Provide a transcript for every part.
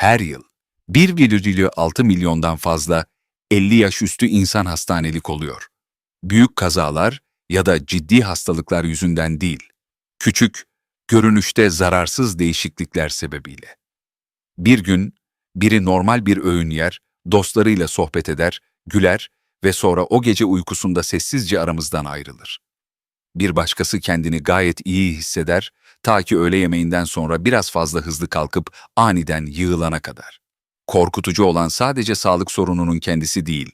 Her yıl 1,6 milyondan fazla 50 yaş üstü insan hastanelik oluyor. Büyük kazalar ya da ciddi hastalıklar yüzünden değil, küçük, görünüşte zararsız değişiklikler sebebiyle. Bir gün biri normal bir öğün yer, dostlarıyla sohbet eder, güler ve sonra o gece uykusunda sessizce aramızdan ayrılır. Bir başkası kendini gayet iyi hisseder, ta ki öğle yemeğinden sonra biraz fazla hızlı kalkıp aniden yığılana kadar. Korkutucu olan sadece sağlık sorununun kendisi değil,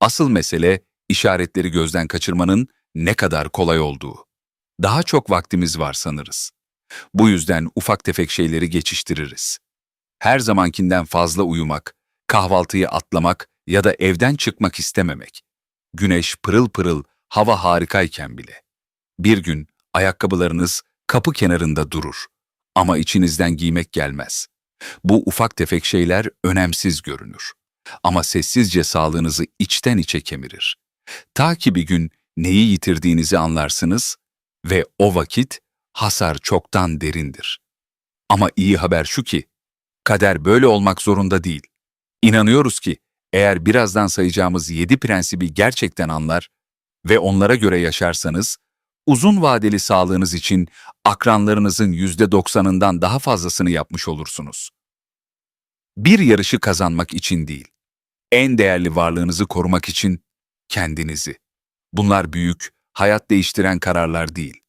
asıl mesele işaretleri gözden kaçırmanın ne kadar kolay olduğu. Daha çok vaktimiz var sanırız. Bu yüzden ufak tefek şeyleri geçiştiririz. Her zamankinden fazla uyumak, kahvaltıyı atlamak ya da evden çıkmak istememek. Güneş pırıl pırıl, hava harikayken bile. Bir gün ayakkabılarınız kapı kenarında durur ama içinizden giymek gelmez. Bu ufak tefek şeyler önemsiz görünür. Ama sessizce sağlığınızı içten içe kemirir. Ta ki bir gün neyi yitirdiğinizi anlarsınız ve o vakit hasar çoktan derindir. Ama iyi haber şu ki, kader böyle olmak zorunda değil. İnanıyoruz ki eğer birazdan sayacağımız yedi prensibi gerçekten anlar ve onlara göre yaşarsanız, uzun vadeli sağlığınız için akranlarınızın yüzde doksanından daha fazlasını yapmış olursunuz. Bir yarışı kazanmak için değil, en değerli varlığınızı korumak için kendinizi. Bunlar büyük, hayat değiştiren kararlar değil.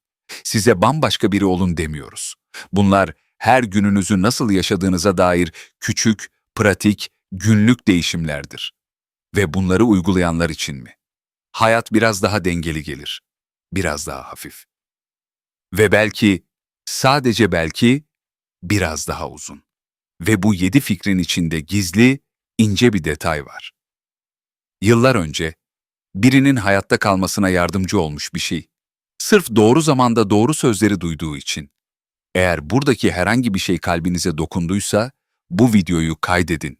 Size bambaşka biri olun demiyoruz. Bunlar her gününüzü nasıl yaşadığınıza dair küçük, pratik, günlük değişimlerdir. Ve bunları uygulayanlar için mi? Hayat biraz daha dengeli gelir. Biraz daha hafif. Ve belki, sadece belki, biraz daha uzun. Ve bu yedi fikrin içinde gizli, ince bir detay var. Yıllar önce, birinin hayatta kalmasına yardımcı olmuş bir şey. Sırf doğru zamanda doğru sözleri duyduğu için. Eğer buradaki herhangi bir şey kalbinize dokunduysa, bu videoyu kaydedin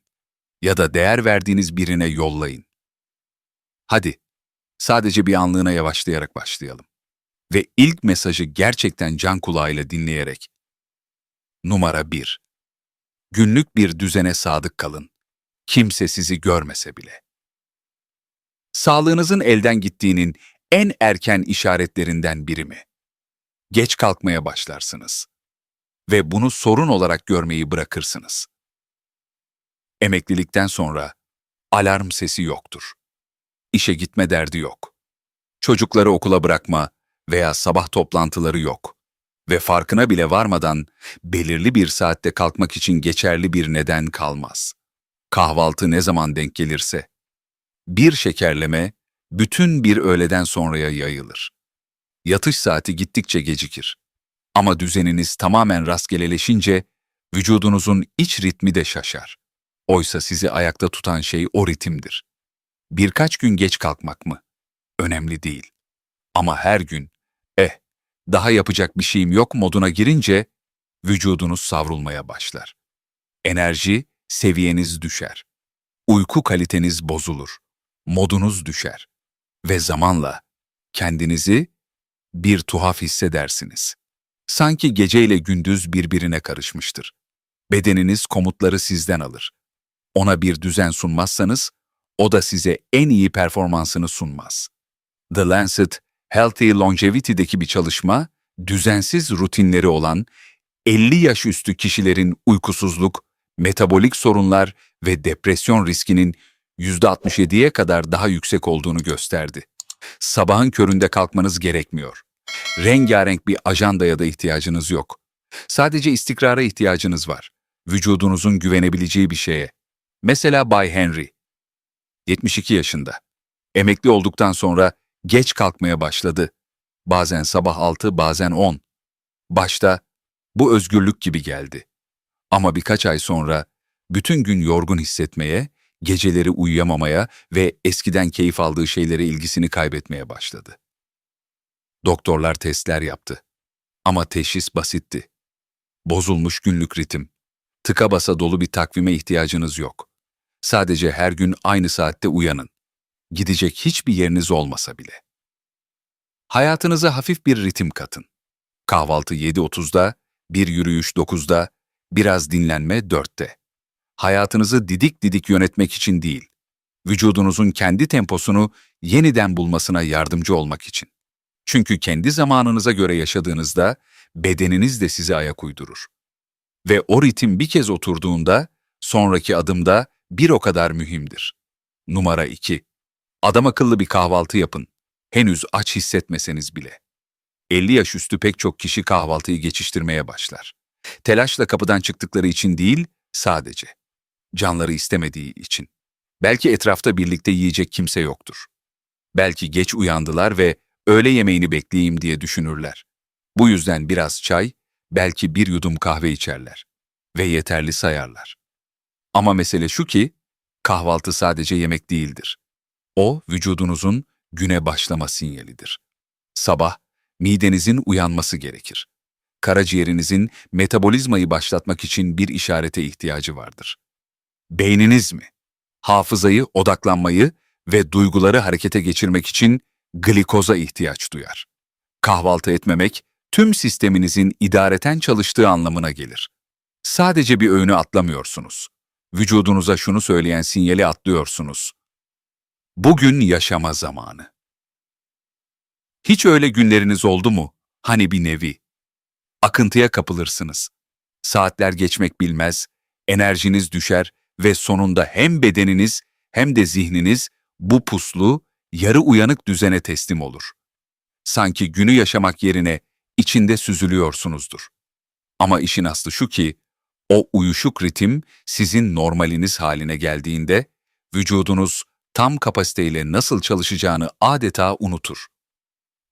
ya da değer verdiğiniz birine yollayın. Hadi, sadece bir anlığına yavaşlayarak başlayalım. Ve ilk mesajı gerçekten can kulağıyla dinleyerek. Numara 1. Günlük bir düzene sadık kalın. Kimse sizi görmese bile. Sağlığınızın elden gittiğinin en erken işaretlerinden biri mi? Geç kalkmaya başlarsınız ve bunu sorun olarak görmeyi bırakırsınız. Emeklilikten sonra alarm sesi yoktur. İşe gitme derdi yok. Çocukları okula bırakma veya sabah toplantıları yok. Ve farkına bile varmadan belirli bir saatte kalkmak için geçerli bir neden kalmaz. Kahvaltı ne zaman denk gelirse. Bir şekerleme bütün bir öğleden sonraya yayılır. Yatış saati gittikçe gecikir. Ama düzeniniz tamamen rastgeleleşince vücudunuzun iç ritmi de şaşar. Oysa sizi ayakta tutan şey o ritimdir. Birkaç gün geç kalkmak mı? Önemli değil. Ama her gün, eh, daha yapacak bir şeyim yok moduna girince vücudunuz savrulmaya başlar. Enerji seviyeniz düşer. Uyku kaliteniz bozulur. Modunuz düşer. Ve zamanla kendinizi bir tuhaf hissedersiniz. Sanki geceyle gündüz birbirine karışmıştır. Bedeniniz komutları sizden alır. Ona bir düzen sunmazsanız, o da size en iyi performansını sunmaz. The Lancet, Healthy Longevity'deki bir çalışma, düzensiz rutinleri olan 50 yaş üstü kişilerin uykusuzluk, metabolik sorunlar ve depresyon riskinin %67'ye kadar daha yüksek olduğunu gösterdi. Sabahın köründe kalkmanız gerekmiyor. Rengarenk bir ajandaya da ihtiyacınız yok. Sadece istikrara ihtiyacınız var. Vücudunuzun güvenebileceği bir şeye. Mesela Bay Henry. 72 yaşında. Emekli olduktan sonra geç kalkmaya başladı. Bazen sabah 6, bazen 10. Başta bu özgürlük gibi geldi. Ama birkaç ay sonra bütün gün yorgun hissetmeye, geceleri uyuyamamaya ve eskiden keyif aldığı şeylere ilgisini kaybetmeye başladı. Doktorlar testler yaptı. Ama teşhis basitti. Bozulmuş günlük ritim. Tıka basa dolu bir takvime ihtiyacınız yok. Sadece her gün aynı saatte uyanın. Gidecek hiçbir yeriniz olmasa bile. Hayatınıza hafif bir ritim katın. Kahvaltı 7.30'da, bir yürüyüş 9'da, biraz dinlenme 4'te. hayatınızı didik didik yönetmek için değil, vücudunuzun kendi temposunu yeniden bulmasına yardımcı olmak için. Çünkü kendi zamanınıza göre yaşadığınızda bedeniniz de size ayak uydurur. Ve o ritim bir kez oturduğunda sonraki adımda bir o kadar mühimdir. Numara 2. Adam akıllı bir kahvaltı yapın. Henüz aç hissetmeseniz bile. 50 yaş üstü pek çok kişi kahvaltıyı geçiştirmeye başlar. Telaşla kapıdan çıktıkları için değil, sadece. Canları istemediği için. Belki etrafta birlikte yiyecek kimse yoktur. Belki geç uyandılar ve öğle yemeğini bekleyeyim diye düşünürler. Bu yüzden biraz çay, belki bir yudum kahve içerler ve yeterli sayarlar. Ama mesele şu ki, kahvaltı sadece yemek değildir. O, vücudunuzun güne başlama sinyalidir. Sabah, midenizin uyanması gerekir. Karaciğerinizin metabolizmayı başlatmak için bir işarete ihtiyacı vardır. Beyniniz mi? Hafızayı, odaklanmayı ve duyguları harekete geçirmek için glikoza ihtiyaç duyar. Kahvaltı etmemek, tüm sisteminizin idareten çalıştığı anlamına gelir. Sadece bir öğünü atlamıyorsunuz. Vücudunuza şunu söyleyen sinyali atlıyorsunuz. Bugün yaşama zamanı. Hiç öyle günleriniz oldu mu? Hani bir nevi. Akıntıya kapılırsınız. Saatler geçmek bilmez, enerjiniz düşer ve sonunda hem bedeniniz hem de zihniniz bu puslu, yarı uyanık düzene teslim olur. Sanki günü yaşamak yerine içinde süzülüyorsunuzdur. Ama işin aslı şu ki, o uyuşuk ritim sizin normaliniz haline geldiğinde, vücudunuz tam kapasiteyle nasıl çalışacağını adeta unutur.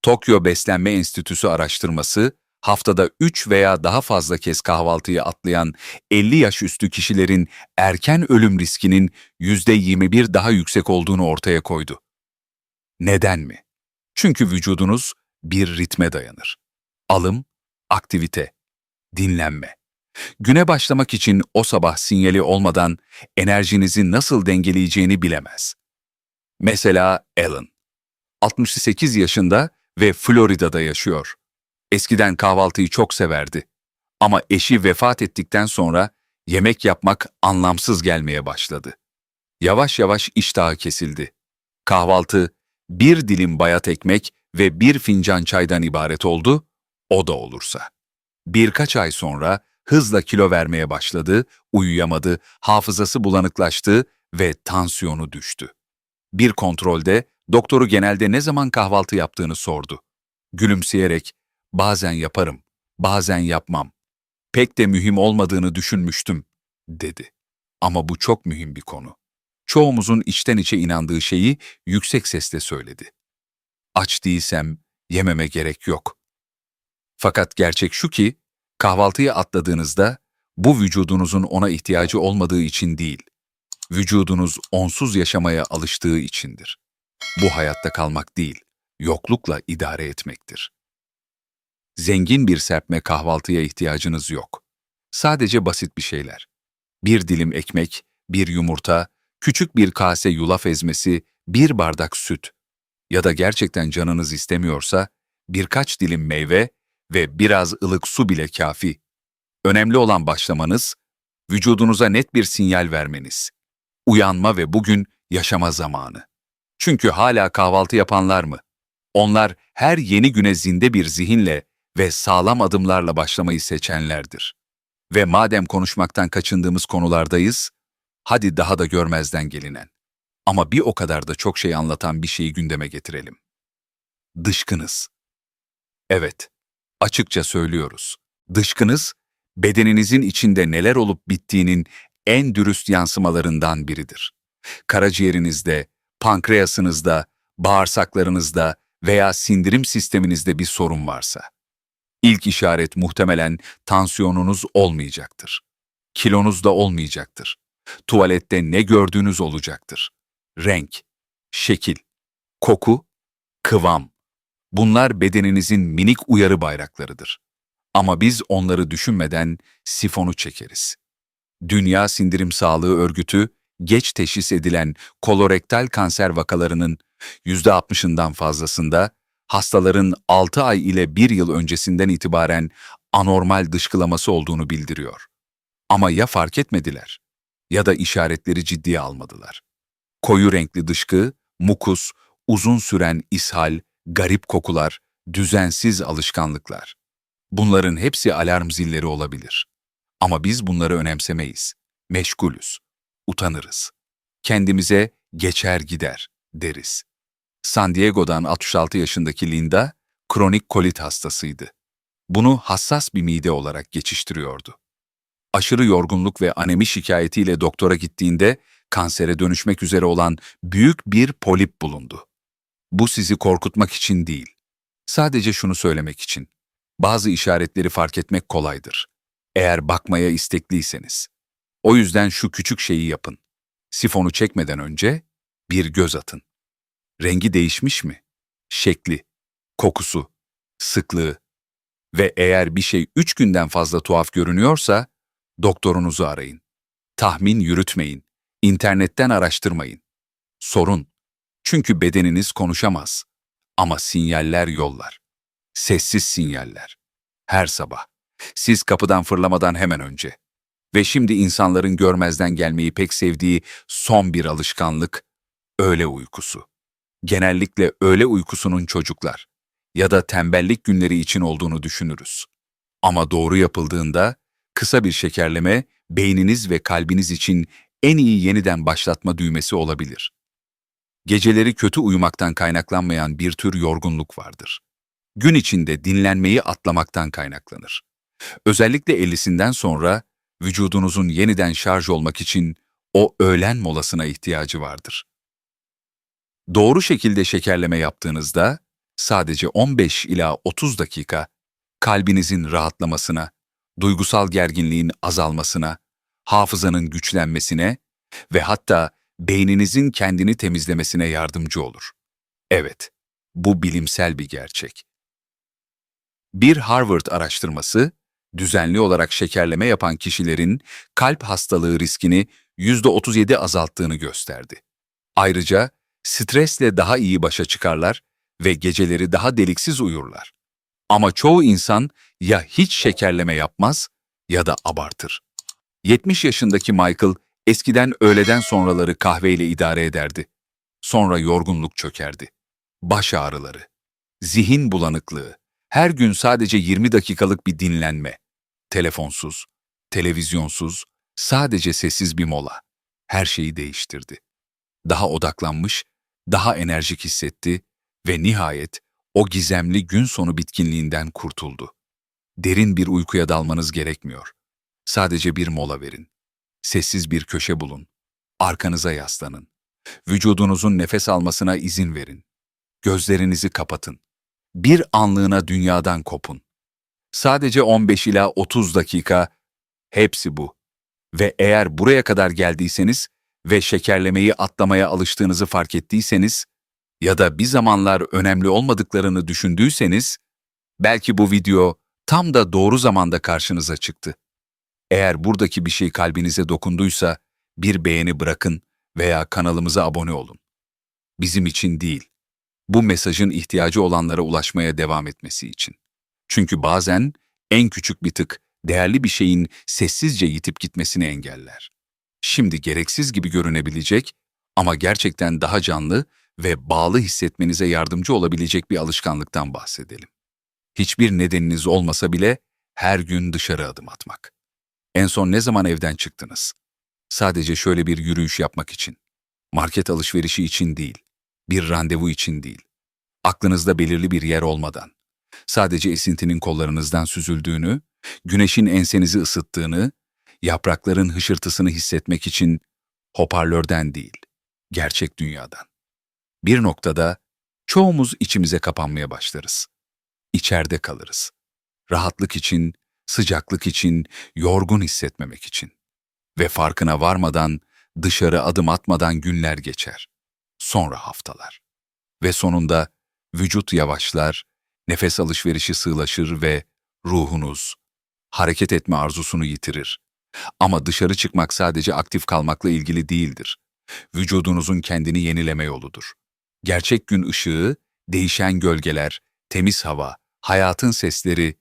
Tokyo Beslenme Enstitüsü araştırması, haftada 3 veya daha fazla kez kahvaltıyı atlayan 50 yaş üstü kişilerin erken ölüm riskinin %21 daha yüksek olduğunu ortaya koydu. Neden mi? Çünkü vücudunuz bir ritme dayanır. Alım, aktivite, dinlenme. Güne başlamak için o sabah sinyali olmadan enerjinizi nasıl dengeleyeceğini bilemez. Mesela Alan. 68 yaşında ve Florida'da yaşıyor. Eskiden kahvaltıyı çok severdi. Ama eşi vefat ettikten sonra yemek yapmak anlamsız gelmeye başladı. Yavaş yavaş iştahı kesildi. Kahvaltı bir dilim bayat ekmek ve bir fincan çaydan ibaret oldu, o da olursa. Birkaç ay sonra hızla kilo vermeye başladı, uyuyamadı, hafızası bulanıklaştı ve tansiyonu düştü. Bir kontrolde doktoru genelde ne zaman kahvaltı yaptığını sordu. Gülümseyerek, bazen yaparım, bazen yapmam. Pek de mühim olmadığını düşünmüştüm, dedi. Ama bu çok mühim bir konu. Çoğumuzun içten içe inandığı şeyi yüksek sesle söyledi. Aç değilsem yememe gerek yok. Fakat gerçek şu ki, kahvaltıyı atladığınızda bu vücudunuzun ona ihtiyacı olmadığı için değil, vücudunuz onsuz yaşamaya alıştığı içindir. Bu hayatta kalmak değil, yoklukla idare etmektir. Zengin bir serpme kahvaltıya ihtiyacınız yok. Sadece basit bir şeyler. Bir dilim ekmek, bir yumurta, küçük bir kase yulaf ezmesi, bir bardak süt ya da gerçekten canınız istemiyorsa birkaç dilim meyve ve biraz ılık su bile kafi. Önemli olan başlamanız, vücudunuza net bir sinyal vermeniz. Uyanma ve bugün yaşama zamanı. Çünkü hala kahvaltı yapanlar mı? Onlar her yeni güne zinde bir zihinle ve sağlam adımlarla başlamayı seçenlerdir. Ve madem konuşmaktan kaçındığımız konulardayız, hadi daha da görmezden gelinen. Ama bir o kadar da çok şey anlatan bir şeyi gündeme getirelim. Dışkınız. Evet, açıkça söylüyoruz. Dışkınız, bedeninizin içinde neler olup bittiğinin en dürüst yansımalarından biridir. Karaciğerinizde, pankreasınızda, bağırsaklarınızda veya sindirim sisteminizde bir sorun varsa. İlk işaret muhtemelen tansiyonunuz olmayacaktır. Kilonuz da olmayacaktır. Tuvalette ne gördüğünüz olacaktır. Renk, şekil, koku, kıvam. Bunlar bedeninizin minik uyarı bayraklarıdır. Ama biz onları düşünmeden sifonu çekeriz. Dünya Sindirim Sağlığı Örgütü, geç teşhis edilen kolorektal kanser vakalarının %60'ından fazlasında hastaların 6 ay ile 1 yıl öncesinden itibaren anormal dışkılaması olduğunu bildiriyor. Ama ya fark etmediler? ya da işaretleri ciddiye almadılar. Koyu renkli dışkı, mukus, uzun süren ishal, garip kokular, düzensiz alışkanlıklar. Bunların hepsi alarm zilleri olabilir. Ama biz bunları önemsemeyiz. Meşgulüz. Utanırız. Kendimize geçer gider deriz. San Diego'dan 66 yaşındaki Linda, kronik kolit hastasıydı. Bunu hassas bir mide olarak geçiştiriyordu. Aşırı yorgunluk ve anemi şikayetiyle doktora gittiğinde kansere dönüşmek üzere olan büyük bir polip bulundu. Bu sizi korkutmak için değil, sadece şunu söylemek için. Bazı işaretleri fark etmek kolaydır. Eğer bakmaya istekliyseniz. O yüzden şu küçük şeyi yapın. Sifonu çekmeden önce bir göz atın. Rengi değişmiş mi? Şekli, kokusu, sıklığı ve eğer bir şey üç günden fazla tuhaf görünüyorsa doktorunuzu arayın. Tahmin yürütmeyin. İnternetten araştırmayın. Sorun. Çünkü bedeniniz konuşamaz. Ama sinyaller yollar. Sessiz sinyaller. Her sabah. Siz kapıdan fırlamadan hemen önce. Ve şimdi insanların görmezden gelmeyi pek sevdiği son bir alışkanlık, öğle uykusu. Genellikle öğle uykusunun çocuklar ya da tembellik günleri için olduğunu düşünürüz. Ama doğru yapıldığında kısa bir şekerleme beyniniz ve kalbiniz için en iyi yeniden başlatma düğmesi olabilir. Geceleri kötü uyumaktan kaynaklanmayan bir tür yorgunluk vardır. Gün içinde dinlenmeyi atlamaktan kaynaklanır. Özellikle 50'sinden sonra vücudunuzun yeniden şarj olmak için o öğlen molasına ihtiyacı vardır. Doğru şekilde şekerleme yaptığınızda sadece 15 ila 30 dakika kalbinizin rahatlamasına, duygusal gerginliğin azalmasına, hafızanın güçlenmesine ve hatta beyninizin kendini temizlemesine yardımcı olur. Evet, bu bilimsel bir gerçek. Bir Harvard araştırması, düzenli olarak şekerleme yapan kişilerin kalp hastalığı riskini %37 azalttığını gösterdi. Ayrıca stresle daha iyi başa çıkarlar ve geceleri daha deliksiz uyurlar. Ama çoğu insan ya hiç şekerleme yapmaz ya da abartır. 70 yaşındaki Michael eskiden öğleden sonraları kahveyle idare ederdi. Sonra yorgunluk çökerdi. Baş ağrıları, zihin bulanıklığı, her gün sadece 20 dakikalık bir dinlenme, telefonsuz, televizyonsuz, sadece sessiz bir mola. Her şeyi değiştirdi. Daha odaklanmış, daha enerjik hissetti ve nihayet o gizemli gün sonu bitkinliğinden kurtuldu. Derin bir uykuya dalmanız gerekmiyor. Sadece bir mola verin. Sessiz bir köşe bulun. Arkanıza yaslanın. Vücudunuzun nefes almasına izin verin. Gözlerinizi kapatın. Bir anlığına dünyadan kopun. Sadece 15 ila 30 dakika, hepsi bu. Ve eğer buraya kadar geldiyseniz ve şekerlemeyi atlamaya alıştığınızı fark ettiyseniz, ya da bir zamanlar önemli olmadıklarını düşündüyseniz, belki bu video tam da doğru zamanda karşınıza çıktı. Eğer buradaki bir şey kalbinize dokunduysa, bir beğeni bırakın veya kanalımıza abone olun. Bizim için değil, bu mesajın ihtiyacı olanlara ulaşmaya devam etmesi için. Çünkü bazen en küçük bir tık, değerli bir şeyin sessizce yitip gitmesini engeller. Şimdi gereksiz gibi görünebilecek ama gerçekten daha canlı ve bağlı hissetmenize yardımcı olabilecek bir alışkanlıktan bahsedelim. Hiçbir nedeniniz olmasa bile her gün dışarı adım atmak. En son ne zaman evden çıktınız? Sadece şöyle bir yürüyüş yapmak için. Market alışverişi için değil, bir randevu için değil. Aklınızda belirli bir yer olmadan. Sadece esintinin kollarınızdan süzüldüğünü, güneşin ensenizi ısıttığını, yaprakların hışırtısını hissetmek için hoparlörden değil, gerçek dünyadan. Bir noktada çoğumuz içimize kapanmaya başlarız. İçeride kalırız. Rahatlık için, sıcaklık için, yorgun hissetmemek için. Ve farkına varmadan, dışarı adım atmadan günler geçer. Sonra haftalar. Ve sonunda vücut yavaşlar, nefes alışverişi sığlaşır ve ruhunuz hareket etme arzusunu yitirir. Ama dışarı çıkmak sadece aktif kalmakla ilgili değildir. Vücudunuzun kendini yenileme yoludur. Gerçek gün ışığı, değişen gölgeler, temiz hava, hayatın sesleri,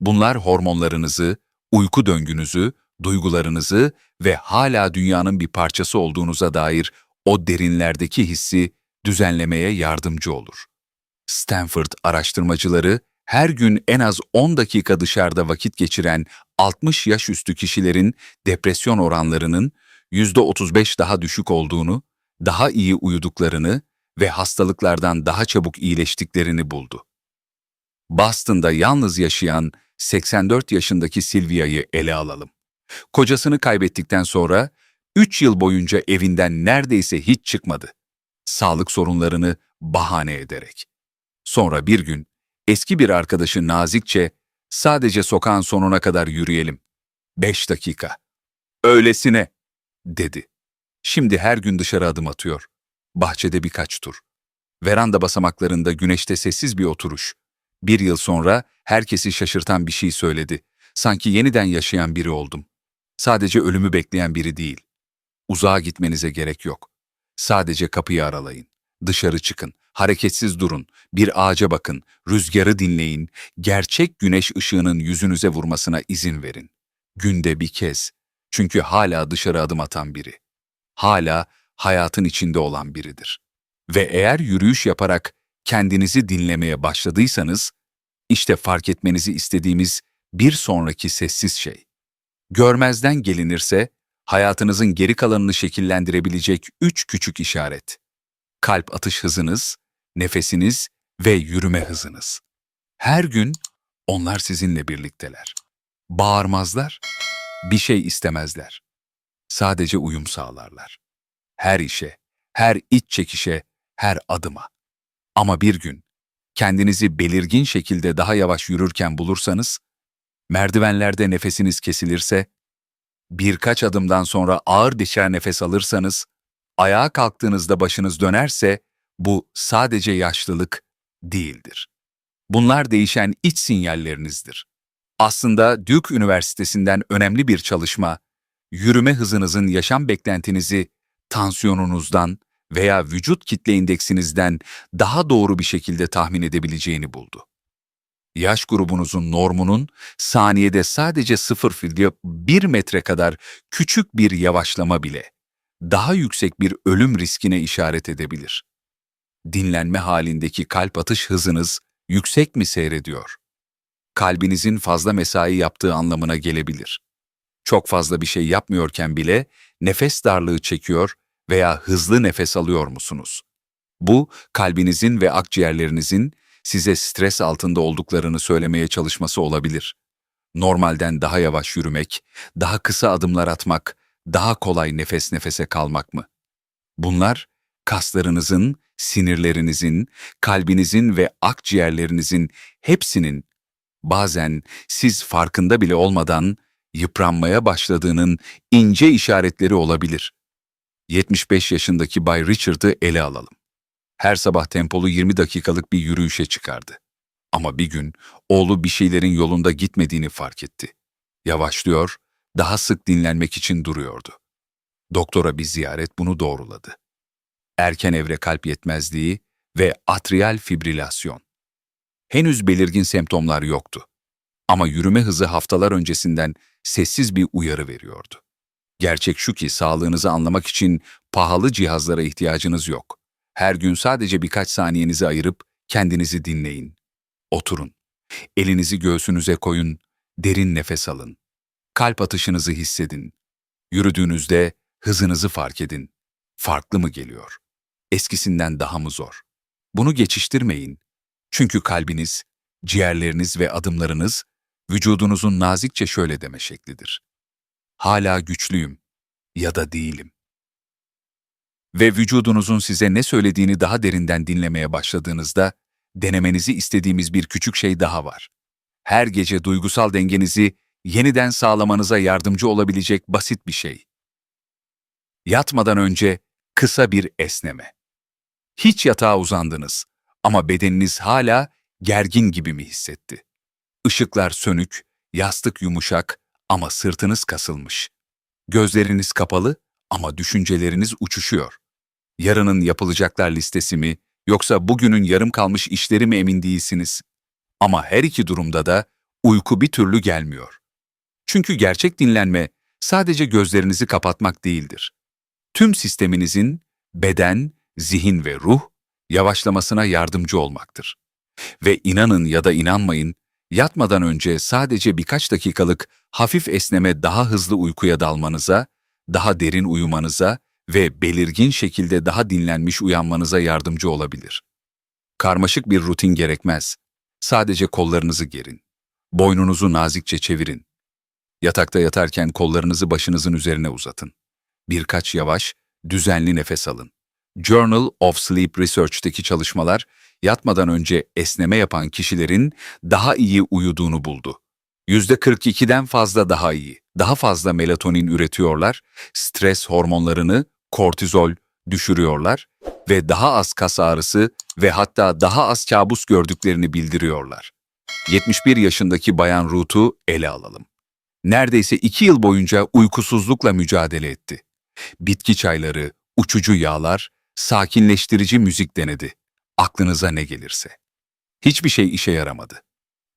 bunlar hormonlarınızı, uyku döngünüzü, duygularınızı ve hala dünyanın bir parçası olduğunuza dair o derinlerdeki hissi düzenlemeye yardımcı olur. Stanford araştırmacıları her gün en az 10 dakika dışarıda vakit geçiren 60 yaş üstü kişilerin depresyon oranlarının %35 daha düşük olduğunu, daha iyi uyuduklarını ve hastalıklardan daha çabuk iyileştiklerini buldu. Boston'da yalnız yaşayan 84 yaşındaki Sylvia'yı ele alalım. Kocasını kaybettikten sonra 3 yıl boyunca evinden neredeyse hiç çıkmadı. Sağlık sorunlarını bahane ederek. Sonra bir gün eski bir arkadaşı nazikçe sadece sokağın sonuna kadar yürüyelim. Beş dakika. Öylesine, dedi. Şimdi her gün dışarı adım atıyor. Bahçede birkaç tur. Veranda basamaklarında güneşte sessiz bir oturuş. Bir yıl sonra herkesi şaşırtan bir şey söyledi. Sanki yeniden yaşayan biri oldum. Sadece ölümü bekleyen biri değil. Uzağa gitmenize gerek yok. Sadece kapıyı aralayın. Dışarı çıkın, hareketsiz durun, bir ağaca bakın, rüzgarı dinleyin, gerçek güneş ışığının yüzünüze vurmasına izin verin. Günde bir kez. Çünkü hala dışarı adım atan biri. Hala hayatın içinde olan biridir. Ve eğer yürüyüş yaparak kendinizi dinlemeye başladıysanız, işte fark etmenizi istediğimiz bir sonraki sessiz şey. Görmezden gelinirse, hayatınızın geri kalanını şekillendirebilecek üç küçük işaret. Kalp atış hızınız, nefesiniz ve yürüme hızınız. Her gün onlar sizinle birlikteler. Bağırmazlar, bir şey istemezler. Sadece uyum sağlarlar. Her işe, her iç çekişe, her adıma. Ama bir gün kendinizi belirgin şekilde daha yavaş yürürken bulursanız, merdivenlerde nefesiniz kesilirse, birkaç adımdan sonra ağır dişer nefes alırsanız, ayağa kalktığınızda başınız dönerse, bu sadece yaşlılık değildir. Bunlar değişen iç sinyallerinizdir. Aslında Duke Üniversitesi'nden önemli bir çalışma, yürüme hızınızın yaşam beklentinizi tansiyonunuzdan veya vücut kitle indeksinizden daha doğru bir şekilde tahmin edebileceğini buldu. Yaş grubunuzun normunun saniyede sadece 0,1 metre kadar küçük bir yavaşlama bile daha yüksek bir ölüm riskine işaret edebilir. Dinlenme halindeki kalp atış hızınız yüksek mi seyrediyor? Kalbinizin fazla mesai yaptığı anlamına gelebilir. Çok fazla bir şey yapmıyorken bile nefes darlığı çekiyor veya hızlı nefes alıyor musunuz? Bu, kalbinizin ve akciğerlerinizin size stres altında olduklarını söylemeye çalışması olabilir. Normalden daha yavaş yürümek, daha kısa adımlar atmak, daha kolay nefes nefese kalmak mı? Bunlar, kaslarınızın, sinirlerinizin, kalbinizin ve akciğerlerinizin hepsinin bazen siz farkında bile olmadan yıpranmaya başladığının ince işaretleri olabilir. 75 yaşındaki Bay Richard'ı ele alalım. Her sabah tempolu 20 dakikalık bir yürüyüşe çıkardı. Ama bir gün oğlu bir şeylerin yolunda gitmediğini fark etti. Yavaşlıyor, daha sık dinlenmek için duruyordu. Doktora bir ziyaret bunu doğruladı. Erken evre kalp yetmezliği ve atrial fibrilasyon. Henüz belirgin semptomlar yoktu. Ama yürüme hızı haftalar öncesinden sessiz bir uyarı veriyordu. Gerçek şu ki sağlığınızı anlamak için pahalı cihazlara ihtiyacınız yok. Her gün sadece birkaç saniyenizi ayırıp kendinizi dinleyin. Oturun. Elinizi göğsünüze koyun, derin nefes alın. Kalp atışınızı hissedin. Yürüdüğünüzde hızınızı fark edin. Farklı mı geliyor? Eskisinden daha mı zor? Bunu geçiştirmeyin. Çünkü kalbiniz, ciğerleriniz ve adımlarınız vücudunuzun nazikçe şöyle deme şeklidir. Hala güçlüyüm ya da değilim. Ve vücudunuzun size ne söylediğini daha derinden dinlemeye başladığınızda denemenizi istediğimiz bir küçük şey daha var. Her gece duygusal dengenizi yeniden sağlamanıza yardımcı olabilecek basit bir şey. Yatmadan önce kısa bir esneme. Hiç yatağa uzandınız ama bedeniniz hala gergin gibi mi hissetti? Işıklar sönük, yastık yumuşak ama sırtınız kasılmış. Gözleriniz kapalı ama düşünceleriniz uçuşuyor. Yarının yapılacaklar listesi mi yoksa bugünün yarım kalmış işleri mi emin değilsiniz? Ama her iki durumda da uyku bir türlü gelmiyor. Çünkü gerçek dinlenme sadece gözlerinizi kapatmak değildir. Tüm sisteminizin beden, zihin ve ruh yavaşlamasına yardımcı olmaktır. Ve inanın ya da inanmayın, yatmadan önce sadece birkaç dakikalık hafif esneme daha hızlı uykuya dalmanıza, daha derin uyumanıza ve belirgin şekilde daha dinlenmiş uyanmanıza yardımcı olabilir. Karmaşık bir rutin gerekmez. Sadece kollarınızı gerin. Boynunuzu nazikçe çevirin. Yatakta yatarken kollarınızı başınızın üzerine uzatın. Birkaç yavaş, düzenli nefes alın. Journal of Sleep Research'teki çalışmalar, yatmadan önce esneme yapan kişilerin daha iyi uyuduğunu buldu. %42'den fazla daha iyi, daha fazla melatonin üretiyorlar, stres hormonlarını, kortizol düşürüyorlar ve daha az kas ağrısı ve hatta daha az kabus gördüklerini bildiriyorlar. 71 yaşındaki Bayan Ruth'u ele alalım. Neredeyse iki yıl boyunca uykusuzlukla mücadele etti. Bitki çayları, uçucu yağlar, sakinleştirici müzik denedi. Aklınıza ne gelirse. Hiçbir şey işe yaramadı.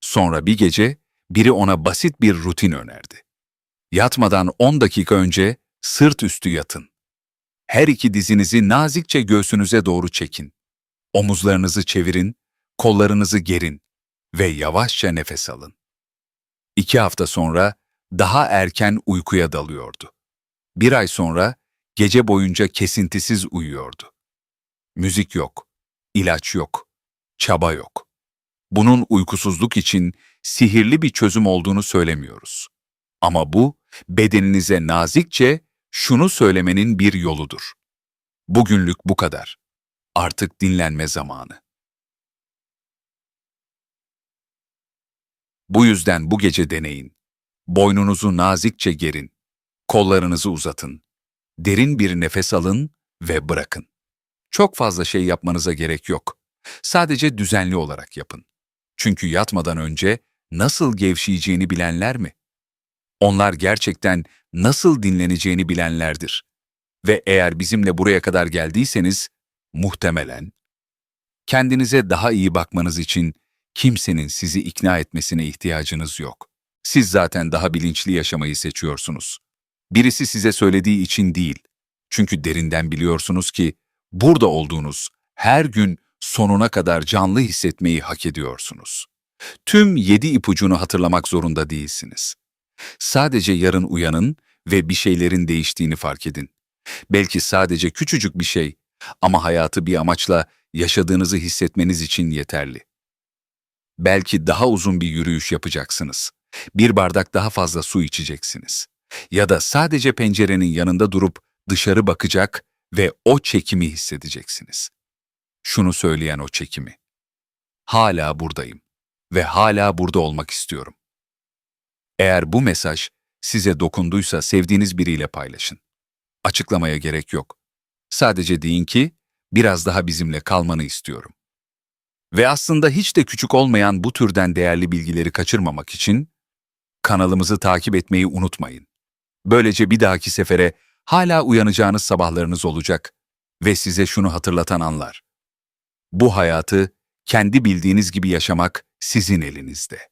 Sonra bir gece biri ona basit bir rutin önerdi. Yatmadan 10 dakika önce sırt üstü yatın. Her iki dizinizi nazikçe göğsünüze doğru çekin. Omuzlarınızı çevirin, kollarınızı gerin ve yavaşça nefes alın. İki hafta sonra daha erken uykuya dalıyordu. Bir ay sonra gece boyunca kesintisiz uyuyordu. Müzik yok, ilaç yok, çaba yok. Bunun uykusuzluk için sihirli bir çözüm olduğunu söylemiyoruz. Ama bu, bedeninize nazikçe şunu söylemenin bir yoludur. Bugünlük bu kadar. Artık dinlenme zamanı. Bu yüzden bu gece deneyin. Boynunuzu nazikçe gerin. Kollarınızı uzatın. Derin bir nefes alın ve bırakın. Çok fazla şey yapmanıza gerek yok. Sadece düzenli olarak yapın. Çünkü yatmadan önce nasıl gevşeyeceğini bilenler mi? Onlar gerçekten nasıl dinleneceğini bilenlerdir. Ve eğer bizimle buraya kadar geldiyseniz, muhtemelen kendinize daha iyi bakmanız için kimsenin sizi ikna etmesine ihtiyacınız yok. Siz zaten daha bilinçli yaşamayı seçiyorsunuz. Birisi size söylediği için değil. Çünkü derinden biliyorsunuz ki burada olduğunuz her gün sonuna kadar canlı hissetmeyi hak ediyorsunuz. Tüm yedi ipucunu hatırlamak zorunda değilsiniz. Sadece yarın uyanın ve bir şeylerin değiştiğini fark edin. Belki sadece küçücük bir şey ama hayatı bir amaçla yaşadığınızı hissetmeniz için yeterli. Belki daha uzun bir yürüyüş yapacaksınız. Bir bardak daha fazla su içeceksiniz. Ya da sadece pencerenin yanında durup dışarı bakacak ve o çekimi hissedeceksiniz. Şunu söyleyen o çekimi. Hala buradayım ve hala burada olmak istiyorum. Eğer bu mesaj size dokunduysa sevdiğiniz biriyle paylaşın. Açıklamaya gerek yok. Sadece deyin ki biraz daha bizimle kalmanı istiyorum. Ve aslında hiç de küçük olmayan bu türden değerli bilgileri kaçırmamak için kanalımızı takip etmeyi unutmayın. Böylece bir dahaki sefere hala uyanacağınız sabahlarınız olacak ve size şunu hatırlatan anlar. Bu hayatı kendi bildiğiniz gibi yaşamak sizin elinizde.